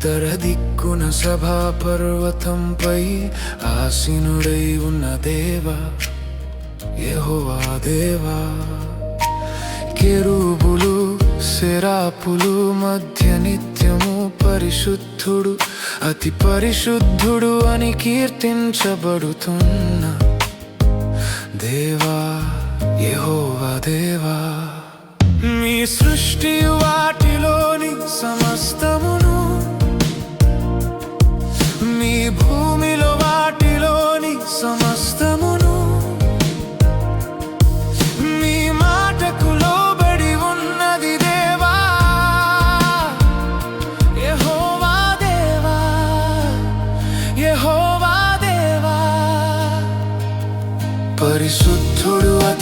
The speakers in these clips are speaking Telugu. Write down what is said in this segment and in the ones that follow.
ఉత్తర దిక్కున సభా పర్వతంపై ఆసీనుడై ఉన్న దేవా యహోవా దేవా. కెరూబులు శరాపులు మధ్య నిత్యము పరిశుద్ధుడు అతి పరిశుద్ధుడు అని కీర్తించబడుతున్న దేవా యహోవా దేవా. మీ సృష్టి వాటి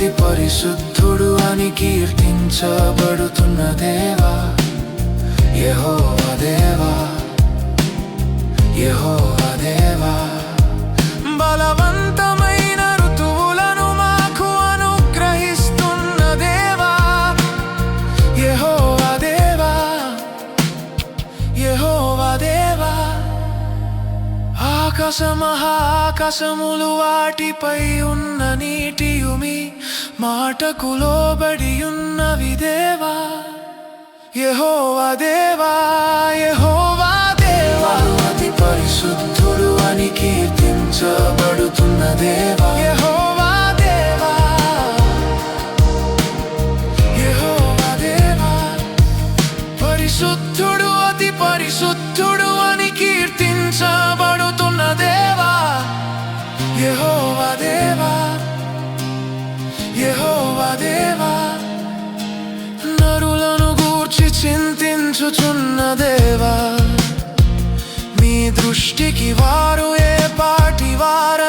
అతి పరిశుద్ధుడు అని కీర్తించబడుతున్న దేవా యహో దేవా యహో దేవా. బలవంతమైన ఆకాశ మహాకాశములు వాటిపై ఉన్న నీటియుమి మాటకు లోబడి ఉన్నవి దేవా. యహోవా దేవా యహోవా దేవా. అతి పరిశుద్ధుడు అని కీర్తించబడుతున్న దేవా. చింతించుచున్న దేవా మీ దృష్టికి వారు ఏ పాటి వారు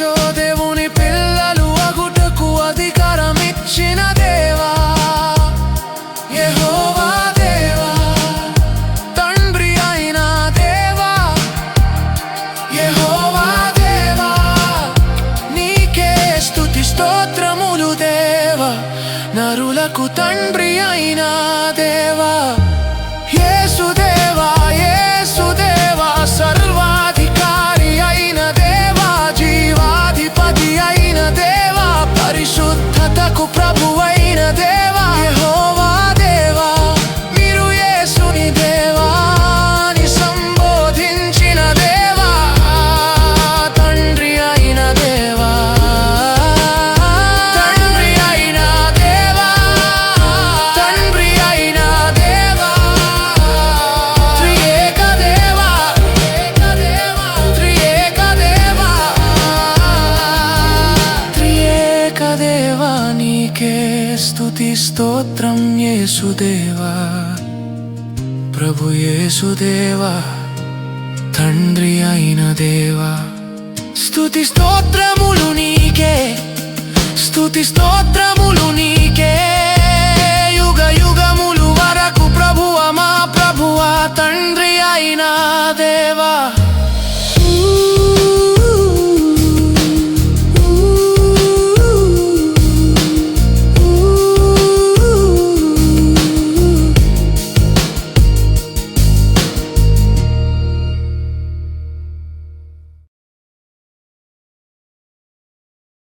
చో దేవుని పిల్లలు అగుటకు అధికారం ఇచ్చిన దేవా. యెహోవా దేవా. తండ్రి అయిన దేవా. యెహోవా దేవా. నీకే స్తుతి స్తోత్రములు దేవా. నరులకు తండ్రి అయినా స్తోత్రం యేసుదేవా. ప్రభు యేసుదేవా తండ్రి అయిన దేవా. స్థుతి స్తోత్రములు నీకే స్థుతి స్తోత్రములు నీకే. యుగ యుగములు వరకు ప్రభువ మా ప్రభువ తండ్రి అయిన దేవా.